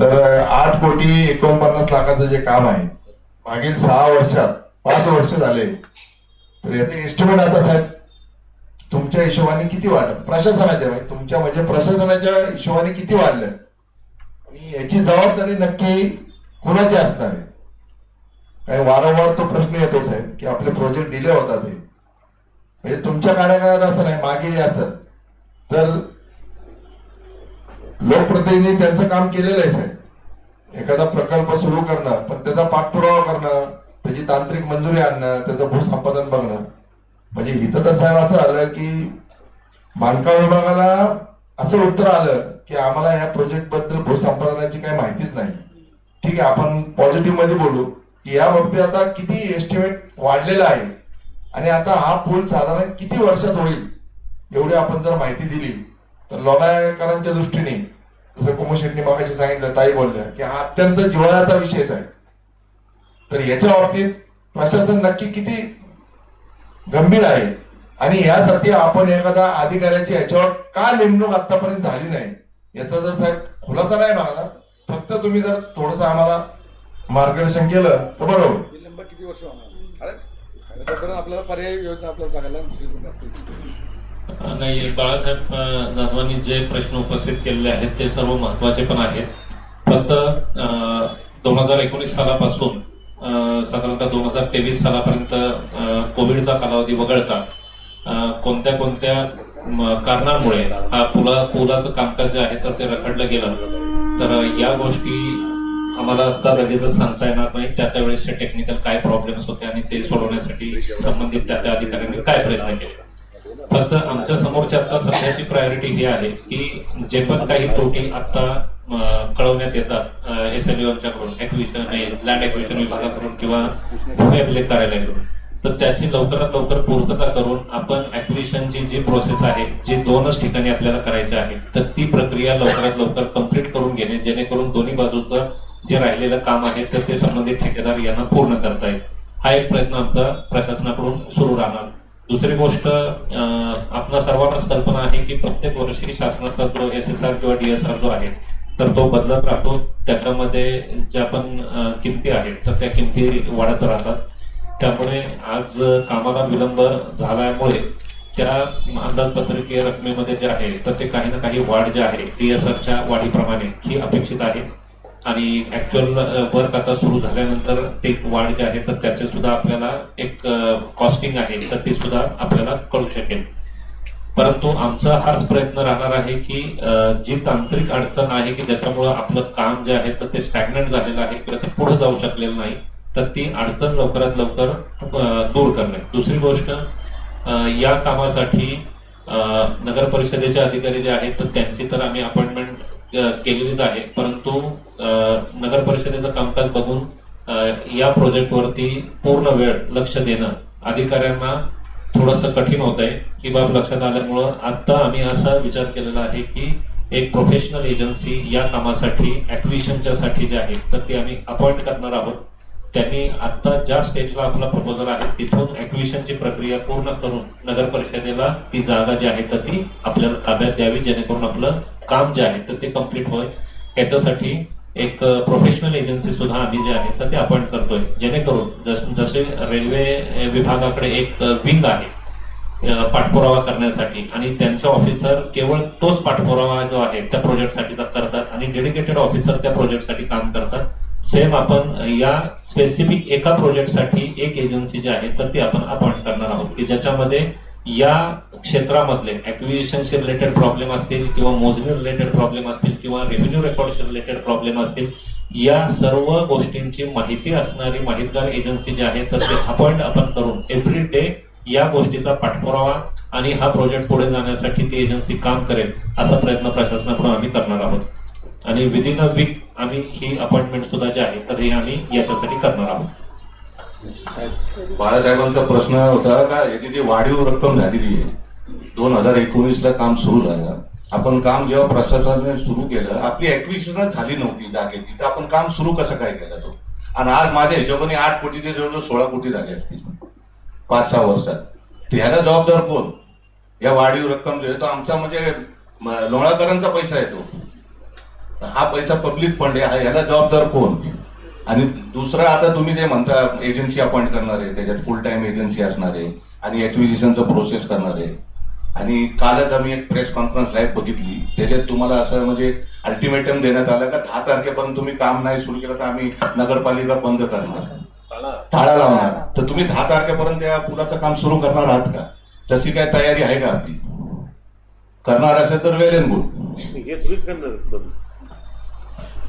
तर आठ कोटी एकोणपन्नास लाखाचं जे काम आहे मागील सहा वर्षात पाच वर्ष झाले. तर याचे एस्टिमेट आता साहेब तुमच्या हिशोबाने किती वाढलं? प्रशासनाच्या म्हणजे तुमच्या म्हणजे प्रशासनाच्या हिशोबाने किती वाढलं? आणि याची जबाबदारी नक्की कुणाची असणार आहे? काही वारंवार तो प्रश्न येतो साहेब की आपले प्रोजेक्ट डिले होतात हे. म्हणजे तुमच्या कार्यकाळात असं नाही मागे असत तर लोकप्रतिनिधी त्यांचं काम केलेलं आहे साहेब. एखादा प्रकल्प सुरू करणं पण त्याचा पाठपुरावा करणं त्याची तांत्रिक मंजुरी आणणं त्याचं भूसंपादन बघणं. म्हणजे इथं तर साहेब असं आलं की बांधकाम विभागाला असं उत्तर आलं की आम्हाला या प्रोजेक्टबद्दल भूसंपादनाची काही माहितीच नाही. ठीक आहे आपण पॉझिटिव्हमध्ये बोलू की या बाबतीत आता किती एस्टिमेट वाढलेला आहे आणि आता हा पूल साधारण किती वर्षात होईल एवढी आपण जर माहिती दिली. तर लोणायकरांच्या दृष्टीने जसं कुमुशेटनी शेट्टी मागाशी सांगितलं ताई बोलल्या की हा अत्यंत जिव्हाळ्याचा विषय आहे तर याच्या बाबतीत प्रशासन नक्की किती गंभीर आहे? आणि यासाठी आपण एखादा अधिकाऱ्याची याच्यावर का नेमणूक आतापर्यंत झाली नाही? याचा जर साहेब खुलासा नाही मागला फक्त तुम्ही जर थोडस आम्हाला मार्गदर्शन केलं तर बरोबर. किती वर्ष आपल्याला पर्याय योजना आपल्याला बघायला नाही बाळासाहेब अ, जाधवांनी जे प्रश्न उपस्थित केलेले आहेत ते सर्व महत्त्वाचे पण आहेत. फक्त दोन हजार एकोणीस सालापासून साधारणतः दोन हजार तेवीस सालापर्यंत कोविडचा कालावधी वगळता कोणत्या कोणत्या कारणांमुळे हा पुला पुलाचं कामकाज जे आहे तर ते रखडलं गेलं. तर या गोष्टी आम्हाला आता लगेचच सांगता येणार नाही. त्या त्या वेळेसचे टेक्निकल काय प्रॉब्लेम्स होते आणि ते सोडवण्यासाठी संबंधित त्या त्या अधिकाऱ्यांनी काय प्रयत्न केले? फक्त आमच्या समोरच्या आता सध्याची प्रायोरिटी ही आहे की जे पण काही त्रुटी आता कळवण्यात येतात एस एलकडून ऍक्विशन लँड ऍक्विशन विभागाकडून किंवा भूमी अभिलेख कार्यालयाकडून तर त्याची लवकरात लवकर पूर्तता करून आपण ऍक्विशनची जी प्रोसेस आहे जी दोनच ठिकाणी आपल्याला करायची आहे तर ती प्रक्रिया लवकरात लवकर कंप्लीट करून घेणे जेणेकरून दोन्ही बाजूचं जे राहिलेलं काम आहे तर ते संबंधित ठेकेदार यांना पूर्ण करता येईल. हा एक प्रयत्न आमचा प्रशासनाकडून सुरू राहणार. दुसरी गोष्ट आपल्या आपणा सर्वांनाच कल्पना आहे की प्रत्येक वर्षी शासनाचा जो एस एस आर किंवा डीएसआर जो आहे तर तो बदलत राहतो. त्याच्यामध्ये ज्या पण किमती आहेत तर त्या किमती वाढत राहतात. त्यामुळे आज कामाला विलंब झाल्यामुळे त्या अंदाजपत्रकीय रकमेमध्ये जे आहे तर ते काही ना काही वाढ जे आहे डीएसआरच्या वाढीप्रमाणे ही अपेक्षित आहे. आणि ऍक्च्युअल वर्क आता सुरू झाल्यानंतर ते वाढ जे आहे तर त्याचे सुद्धा आपल्याला एक कॉस्टिंग आहे तर ते सुद्धा आपल्याला कळू शकेल. परंतु आमचा हाच प्रयत्न राहणार आहे की जी तांत्रिक अडचण आहे की ज्याच्यामुळं आपलं काम जे आहे तर ते स्टॅग्नंट झालेलं आहे किंवा ते पुढे जाऊ शकलेलं नाही तर ती अडचण लवकरात लवकर दूर करणे. दुसरी गोष्ट या कामासाठी नगर परिषदेचे अधिकारी जे आहेत तर त्यांची तर आम्ही अपॉइंटमेंट केलेलीच आहे. परंतु नगर परिषदेचं कामकाज बघून या प्रोजेक्टवरती पूर्ण वेळ लक्ष देणं अधिकाऱ्यांना थोडस कठीण होत आहे. ही बाब लक्षात आल्यामुळं आता आम्ही असा विचार केलेला आहे की एक प्रोफेशनल एजन्सी या कामासाठी ऍक्विशनच्या साठी जे आहे तर ते आम्ही अपॉइंट करणार आहोत. त्यांनी आता ज्या स्टेजला आपला प्रपोजल आहे तिथून ऍक्विशनची प्रक्रिया पूर्ण करून नगर परिषदेला ती जागा जी आहे तर ती आपल्याला ताब्यात द्यावी जेणेकरून आपलं काम जे आहे तर ते कंप्लीट होईल. याच्यासाठी एक प्रोफेशनल एजन्सी सुद्धा आम्ही जे आहे तर ते अपॉइंट करतोय. जेणेकरून जसे रेल्वे विभागाकडे एक विंग आहे पाठपुरावा करण्यासाठी आणि त्यांचे ऑफिसर केवळ तोच पाठपुरावा जो आहे त्या प्रोजेक्टसाठीचा करतात आणि डेडिकेटेड ऑफिसर त्या प्रोजेक्टसाठी काम करतात सेम आपण या स्पेसिफिक एका प्रोजेक्टसाठी एक एजन्सी जी आहे तर ती आपण अपॉइंट करणार आहोत. की ज्याच्यामध्ये या क्षेत्रामधले ऍक्विजिशनशी रिलेटेड प्रॉब्लेम असतील किंवा मोजणी रिलेटेड प्रॉब्लेम असतील किंवा रेव्हेन्यू रेकॉर्डशी रिलेटेड प्रॉब्लेम असतील या सर्व गोष्टींची माहिती असणारी माहितगार एजन्सी जी आहे तर ते अपॉइंट आपण करून एव्हरी डे या गोष्टीचा पाठपुरावा आणि हा प्रोजेक्ट पुढे जाण्यासाठी ती एजन्सी काम करेल असा प्रयत्न प्रशासनाकडून आम्ही करणार आहोत. आणि विदिन अ वीक आम्ही ही अपॉइंटमेंट सुद्धा जे आहे तर हे आम्ही याच्यासाठी करणार आहोत. बाळासाहेबांचा प्रश्न होता का याची जी वाढीव रक्कम झालेली आहे दोन हजार एकोणीस ला काम सुरू झालं. आपण काम जेव्हा प्रशासनाने सुरू केलं आपली ऍक्विजिशनच झाली नव्हती जागेची तर आपण काम सुरू कसं काय केलं तो? आणि आज माझ्या हिशोबाने आठ कोटीचे जवळजवळ सोळा कोटी झाले असतील पाच सहा वर्षात. तर ह्याला जबाबदार कोण? या वाढीव रक्कम जो आहे तो आमचा म्हणजे लोणाकरांचा पैसा येतो हा पैसा पब्लिक फंड आहे. हा- याला जबाबदार कोण? आणि दुसरं आता तुम्ही जे म्हणता एजन्सी अपॉइंट करणार आहे त्याच्यात फुल टाइम एजन्सी असणार आहे आणि ऍक्विजिशनचं प्रोसेस करणार आहे. आणि कालच आम्ही एक प्रेस कॉन्फरन्स लाईव्ह बघितली. त्याच्यात तुम्हाला असं म्हणजे अल्टिमेटम देण्यात आलं का दहा तारखेपर्यंत तुम्ही काम नाही सुरू केलं तर आम्ही नगरपालिका बंद करणार. टाळा लावणार. तर तुम्ही दहा तारखेपर्यंत त्या पुलाचं काम सुरू करणार आहात का? तशी काय तयारी आहे का आपली? करणार असेल तर वेल अँड गुड.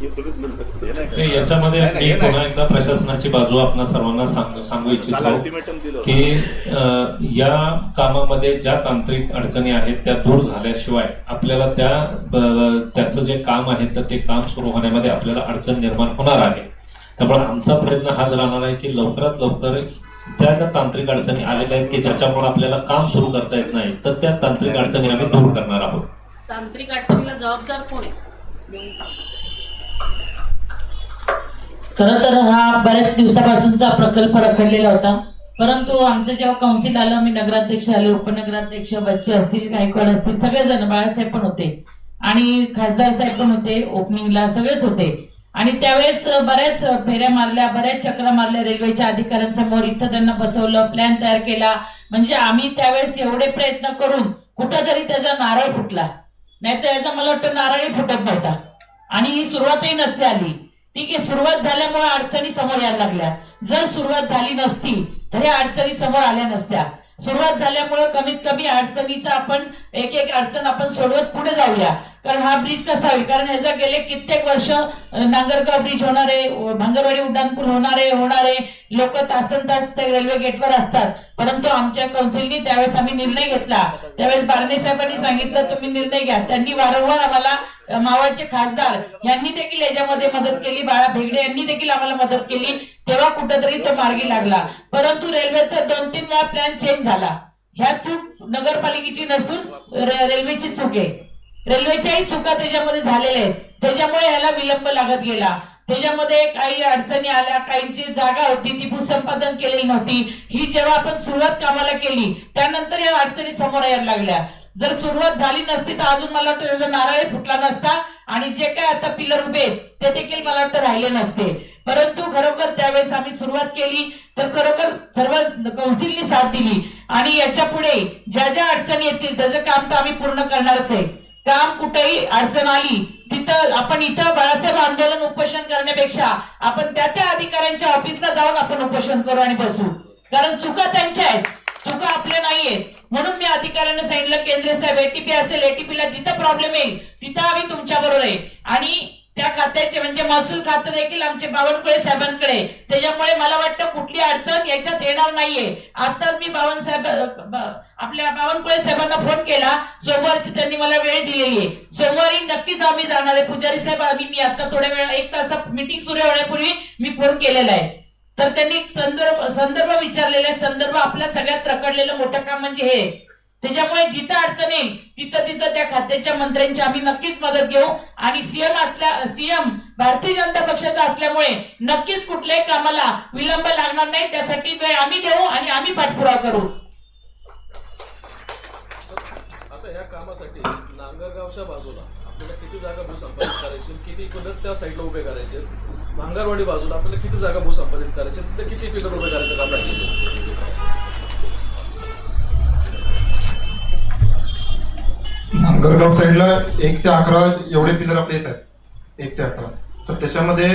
याच्यामध्ये मी नाही. पुन्हा एकदा प्रशासनाची बाजू आपण सर्वांना सांग- इच्छितो. की या कामामध्ये ज्या तांत्रिक अडचणी आहेत त्या दूर झाल्याशिवाय आपल्याला त्या त्याचं जे काम आहे तर ते काम सुरू होण्यामध्ये आपल्याला अडचण निर्माण होणार आहे त्यामुळे आमचा प्रयत्न हाच राहणार आहे की लवकरात लवकर त्या ज्या तांत्रिक अडचणी आलेल्या आहेत की ज्याच्यामुळे आपल्याला काम सुरू करता येत नाही तर त्या तांत्रिक अडचणी आम्ही दूर करणार आहोत तांत्रिक अडचणीला जबाबदार कोण आहे खरं तर हा बऱ्याच दिवसापासूनचा प्रकल्प रखडलेला होता. परंतु आमचं जेव्हा कौन्सिल आलं मी नगराध्यक्ष आले उपनगराध्यक्ष बच्चे असतील गायकवाड असतील सगळेजण बाळासाहेब पण होते. आणि खासदार साहेब पण होते ओपनिंगला सगळेच होते. आणि त्यावेळेस बऱ्याच फेऱ्या मारल्या बऱ्याच चक्रा मारल्या रेल्वेच्या अधिकाऱ्यांसमोर. इथं त्यांना बसवलं प्लॅन तयार केला. म्हणजे आम्ही त्यावेळेस एवढे प्रयत्न करून कुठंतरी त्याचा नारळ फुटला. नाहीतर याचा मला वाटतं नारळही फुटत नव्हता. आणि ही सुरुवातही नसते आली. ठीक आहे सुरुवात झाल्यामुळे अडचणी समोर यायला लागल्या. जर सुरुवात झाली नसती तर ह्या अडचणी समोर आल्या नसत्या. सुरुवात झाल्यामुळे कमीत कमी अडचणीचा आपण एक एक अडचण आपण सोडवत पुढे जाऊया. कारण हा ब्रिज कसा होईल कारण ह्याचा गेले कित्येक वर्ष नांगरगाव ब्रिज होणार आहे भांगरवाडी उड्डाणपूल होणार आहे होणार आहे लोक तासन तास त्या रेल्वे गेटवर असतात. परंतु आमच्या कौन्सिलनी त्यावेळेस आम्ही निर्णय घेतला. त्यावेळेस बारणे साहेबांनी सांगितलं तुम्ही निर्णय घ्या. त्यांनी वारंवार आम्हाला मावळचे खासदार यांनी देखील याच्यामध्ये मदत केली. बाळा भेगडे यांनी देखील आम्हाला मदत केली. तेव्हा कुठेतरी तो मार्गी लागला. परंतु रेल्वेचा दोन तीन वेळा प्लॅन चेंज झाला. ह्या चूक नगरपालिकेची नसून रेल्वेची चूक आहे. रेल्वेच्याही चुका त्याच्यामध्ये झालेल्या आहेत. त्याच्यामुळे ह्याला विलंब लागत गेला. त्याच्यामध्ये काही अडचणी आल्या काहींची जागा होती ती भूसंपादन केलेली नव्हती. ही जेव्हा आपण सुरुवात कामाला केली त्यानंतर या अडचणी समोर यायला लागल्या. जर सुरुवात झाली नसती तर अजून मला वाटतं त्याचा नारळ फुटला नसता. आणि जे काय आता पिलर उभे आहेत, ते देखील मला वाटतं राहिले नसते. परंतु खरोखर त्यावेळेस आम्ही सुरुवात केली तर खरोखर सर्व कौन्सिलनी साथ दिली. आणि याच्यापुढे ज्या ज्या अडचणी येतील त्याचं काम तर आम्ही पूर्ण करणारच आहे. काम कुठेही अडचण आली तिथं आपण इथं बाळासाहेब आंदोलन उपोषण करण्यापेक्षा आपण त्या त्या अधिकाऱ्यांच्या ऑफिसला जाऊन आपण उपोषण करू आणि बसू. कारण चुका त्यांच्या आहेत. चुका आपल्या नाहीयेत. म्हणून मी अधिकाऱ्यांना सांगितलं केंद्र साहेब एटीपी असेल एटीपीला ला जिथं प्रॉब्लेम येईल तिथं आम्ही तुमच्या बरोबर आहे. आणि त्या खात्याचे म्हणजे महसूल खातं देखील आमचे बावनकुळे साहेबांकडे. त्याच्यामुळे मला वाटतं कुठली अडचण याच्यात येणार नाहीये. आताच मी बावन साहेब आपल्या बावनकुळे साहेबांना फोन केला. सोमवारची त्यांनी मला वेळ दिलेली आहे सोमवारी नक्कीच आम्ही जाणार आहे. पुजारी साहेब आम्ही मी आता थोड्या वेळ एक तास मीटिंग सुरू होण्यापूर्वी मी फोन केलेला आहे. तर त्यांनी संदर्भ संदर्भ विचारलेले संदर्भ आपल्या सगळ्यात रखडलेलं मोठं काम म्हणजे हे. त्याच्यामुळे जिथं अडचण येईल तिथं तिथं त्या खात्याच्या मंत्र्यांची आम्ही नक्कीच मदत घेऊ. आणि सीएम असल्या सीएम भारतीय जनता पक्षाचा असल्यामुळे नक्कीच कुठल्याही कामाला विलंब लागणार नाही. त्यासाठी वेळ आम्ही देऊ आणि आम्ही पाठपुरावा करू. आता या कामासाठी नांगरगावच्या बाजूला आपल्याला किती जागा भूसंपादित करायची? किती पिलर त्या साईडला उभे करायचे? भांगरवाडी बाजूला आपल्याला किती जागा भूसंपादित करायचे? तिथे किती पिलर उभे करायचं काम राहिलेलं गरगाव साईडला एक ते अकरा एवढे पिलर आपले येत आहेत एक ते अकरा. तर त्याच्यामध्ये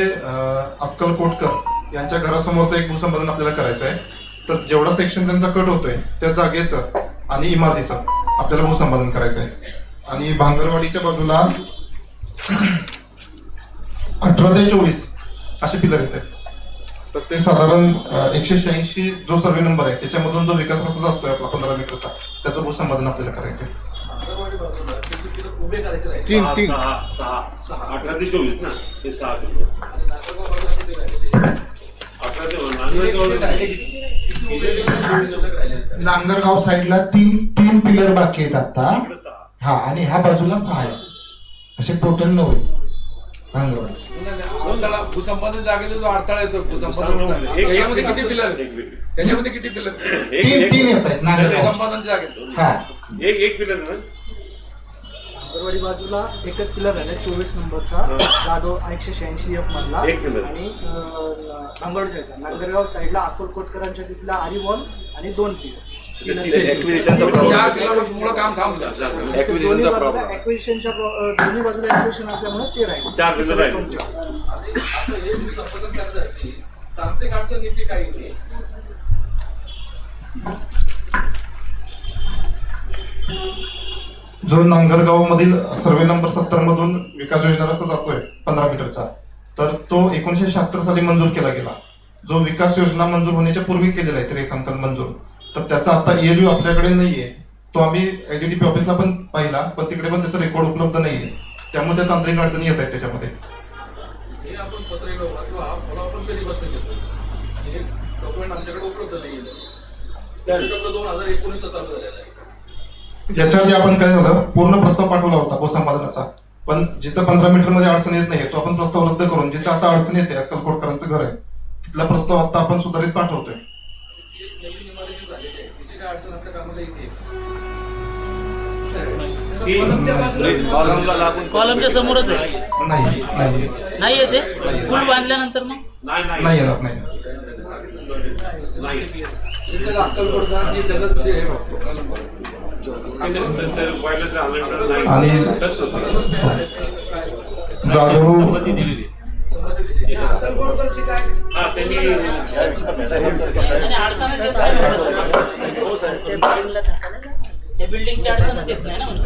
अक्कल कोटकर यांच्या घरासमोरचं एक भूसंपादन आपल्याला करायचं आहे. तर जेवढा सेक्शन त्यांचा कट होतोय त्या जागेचं आणि इमारतीचं आपल्याला भूसंपादन करायचं आहे. आणि भांगरवाडीच्या बाजूला अठरा ते चोवीस असे पिलर येत आहेत तर ते साधारण एकशे शहाऐंशी जो सर्वे नंबर आहे त्याच्यामधून जो विकास रस्ता असतोय आपला पंधरा मीटरचा त्याचं भूसंपादन आपल्याला करायचं आहे भांगरवाडी बाजूला किती पिलर उभे करायचे राहिले तीन. तीन सहा सहा सहा. अठरा ते चोवीस ना. हे सहा किलो आणि नांगरगाव बाजूला किती राहिले अठरा ते किती- किती राहिले? किती उभे केले? चोवीस शिल्लक राहिलेले आहेत. नांगरगाव साईडला तीन तीन पिलर बाकी आहेत आता. इकडे सहा. हा आणि ह्या बाजूला सहा आहे असे टोटल नऊ आहे नांगरगाव भूसंपादन भूसंपादन जागेचा जो अडथळा येतो भूसंपादन भूसंपादन- होण्यामध्ये, एक- त्याच्यामध्ये एक- किती पिलर एक. त्याच्यामध्ये किती पिलर एक- तीन एक- तीन येत आहेत जागेत हा. एक एक पिलर ना? नागरवाडी बाजूला एकच पिलर आहे चोवीस नंबरचा. जाधव एकशे शहाऐंशी एफ मधला. एक. आणि नांगरजायचा नांगरगाव साईडला अकोलकोटकरांच्या तिथला आरिवॉल आणि दोन पिलर. ऍक्विजिशनचा चार प्रॉब्लेम पिलामुळे काम थांबलं दोन्ही ऍक्विजिशनचा बाजूला प्रॉब्लेम ऍक्विजिशनच्या दोन्ही बाजूला ऍक्विजिशन असल्यामुळे ते राहील. चार pillar राहिले. दोन pillar. आणि आता हे भूसंपादन करण्यासाठी तांत्रिक अडचण नेमकी काही नाही? जो नांगरगाव मधील सर्वे नंबर सत्तर मधून विकास योजना रस्ता जातोय पंधरा मीटरचा तर तो एकोणीशे शहात्तर साली मंजूर केला गेला. जो विकास योजना मंजूर होण्याच्या पूर्वी केलेला आहे ते रेखांकन मंजूर तर त्याचा आता ईएलयू आपल्याकडे नाहीये. तो आम्ही एडीडीपी ऑफिसला पण पाहिला पण तिकडे पण त्याचा रेकॉर्ड उपलब्ध नाहीये. त्यामुळे त्या तांत्रिक अडचणी येत आहेत त्याच्यामध्ये. हे हा हे डॉक्युमेंट आमच्याकडे उपलब्ध नाही दोन हजार एकोणीसला चालू झालेलं आहे. याच्या आधी आपण काय झालं? पूर्ण प्रस्ताव पाठवला होता भूसंपादनाचा. पण जिथं पंधरा मीटरमध्ये अडचण येत नाही तो आपण प्रस्ताव रद्द करून जिथं आता अडचण येते अक्कलकोटकरांचं घर आहे तिथला प्रस्ताव आता आपण सुधारित पाठवतोय. कॉलमच्या समोरच आहे. नाही नाही. नाही येते? पूल बांधल्यानंतर मग? नाही नाही नाही येणार. नाही अक्कलकोटकरांची हे. आणि. जाधव हा, त्यांनी आणि अडचणच येत नाही हो, नाही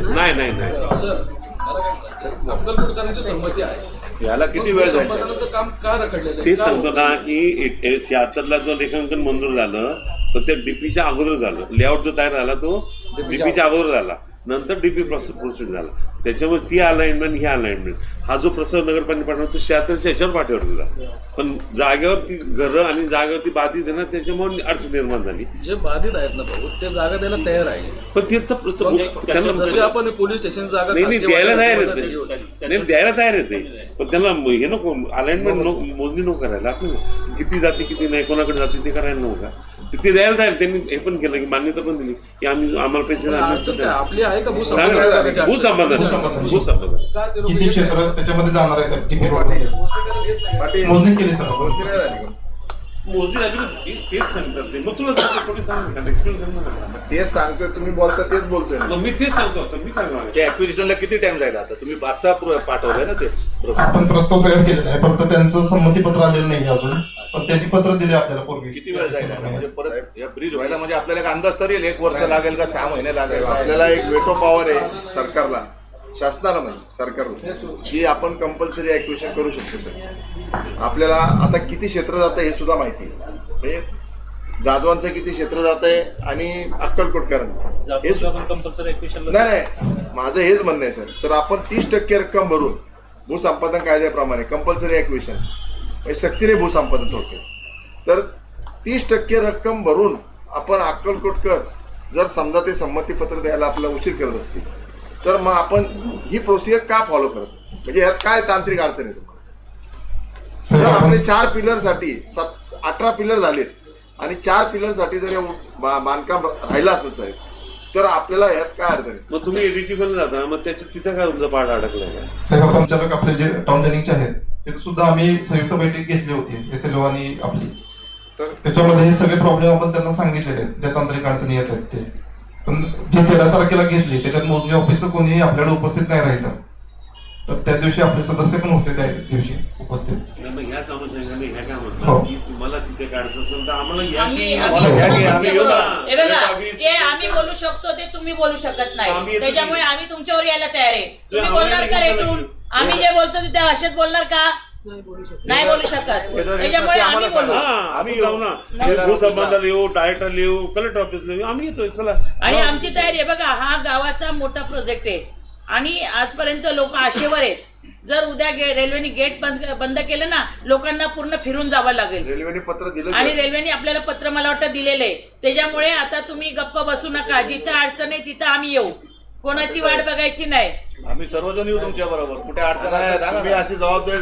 ना. नाही नाही नाही सर मला काय म्हणायचं अक्कलकोटकरांची संमती आहे याला किती वेळ जायचा का आहे ते का सांगतो ना की शहात्तरला जो रेखांकन मंजूर झालं तर ते डीपीच्या अगोदर झालं. लेआउट जो तयार झाला तो डीपीच्या अगोदर. झाला. नंतर डीपी प्रोसिड झाला. त्याच्यावर ती अलाइनमेंट ही अलाइनमेंट हा जो प्रसाद नगरपालिका पाठवला तो शहात्तरच्या ह्याच्यावर पाठवलेला पण जागेवर ती घरं आणि जागेवरती बाधित आहे ना त्याच्यामुळे अडचण निर्माण झाली. जे बाधित आहेत ना भाऊ ते जागा द्यायला तयार आहे. पण त्याचा जशी आपण पोलीस स्टेशन जागा नाही द्यायला तयार येते. नाही द्यायला तयार येते पण त्यांना हे नको अलाइनमेंट नको मोजणी नको करायला. आपल्याला किती जाते किती नाही कोणाकडे जाते ते करायला नको का? ते- द्यायला तयार त्यांनी हे पण केलं की मान्यता पण दिली. की आम्ही आम्हाला पैसे आपली आहे का? भूसंपादन भूसंपादन. भूसंपादन. किती क्षेत्र त्याच्यामध्ये जाणार आहे मोजणी केली सर. ते- तेच सांगतात. ते मग तुला सांगतो कोणी सांग एक्सप्लेन करणार तेच सांगतोय तुम्ही बोलता तेच बोलतोय मग मी तेच सांगतो आता. मी काय म्हणाले ऍक्विजिशनला किती टाइम जाईल आता? तुम्ही आता प्र- पाठवलंय ना ते. आपण प्रस्ताव तयार केलेला आहे. फक्त त्यांचं संमतीपत्र आलेलं नाही अजून. पण त्यांनी पत्र दिले आपल्याला पूर्वी. किती वेळ जाईल आता? म्हणजे परत या ब्रिज व्हायला म्हणजे आपल्याला एक अंदाज तरी येईल. एक वर्ष लागेल का? सहा महिने लागेल? आपल्याला एक वेटो पॉवर आहे सरकारला. शासनाला नाही सरकारला. की आपण कंपल्सरी ऍक्विशन करू शकतो सर. आपल्याला आता किती क्षेत्र जातं हे सुद्धा माहिती आहे. म्हणजे जाधवांचं किती क्षेत्र जात आहे आणि अक्कलकोटकरांचं. हे सु- कंपल्सरी नाही नाही. माझं हेच म्हणणं आहे सर. तर आपण तीस टक्के रक्कम भरून भूसंपादन कायद्याप्रमाणे कंपल्सरी ॲक्विशन म्हणजे सक्तीने भूसंपादन थोडक्यात. तर तीस टक्के रक्कम भरून आपण अक्कलकोटकर जर समजा ते संमतीपत्र द्यायला आपल्याला उशीर करत असतील तर मग आपण ही प्रोसिजर का फॉलो करत? म्हणजे यात काय तांत्रिक अडचण आहे तुम्हाला? सर जर आपण आपले चार पिलरसाठी सात अठरा पिलर झालेत आणि चार पिलरसाठी जर हे बांधकाम राहिलं असेल साहेब तर आपल्याला यात काय अडचण आहे मग तुम्ही एडीटी पण जाता मग त्याच्या तिथं काय तुमचा पाठ अडकलाय का? साहेब आपण संचालक आपले जे टाउन प्लॅनिंगचे आहेत तिथे सुद्धा आम्ही संयुक्त बैठक घेतली होती एस एल आणि आपली. तर त्याच्यामध्ये हे सगळे प्रॉब्लेम आपण त्यांना सांगितलेले आहेत ज्या तांत्रिक अडचणी येत आहेत ते. पण जे तेरा तारखेला घेतली त्याच्यात मोजणी ऑफिसर कोणी आपल्याकडे उपस्थित नाही राहिलं. तर त्या दिवशी आपले सदस्य पण होते त्या दिवशी उपस्थित. ह्या काय हो. की तुम्हाला तिथे काढायचं असेल तर आम्हाला जे आम्ही बोलू शकतो ते तुम्ही बोलू शकत नाही. त्याच्यामुळे आम्ही तुमच्यावर यायला तयार आहे. तुम्ही बोलणार का रेटून. आम्ही जे बोलतो ते त्या भाषेत बोलणार का? नाही बोलू शकत. त्याच्यामुळे आम्ही बोलू. हा आम्ही जाऊ ना. भूसंबंधाला येऊ डायरेक्टरला येऊ कलेक्टर ऑफिसला येऊ आम्ही येतोय चला. आणि आमची तयारी आहे. बघा हा गावाचा मोठा प्रोजेक्ट आहे. आणि आजपर्यंत लोक आशेवर आहेत. जर उद्या गे- रेल्वेने गेट बंद बंद केलं ना लोकांना पूर्ण फिरून जावं लागेल. रेल्वेने पत्र दिलं आणि रेल्वेने आपल्याला पत्र मला वाटतं दिलेलं आहे. त्याच्यामुळे आता तुम्ही गप्प बसू नका. जिथं अडचण आहे तिथं आम्ही येऊ. कोणाची वाट बघायची नाही. आम्ही सर्वजण येऊ तुमच्या बरोबर. कुठे अडचण आहे अशी जबाबदारी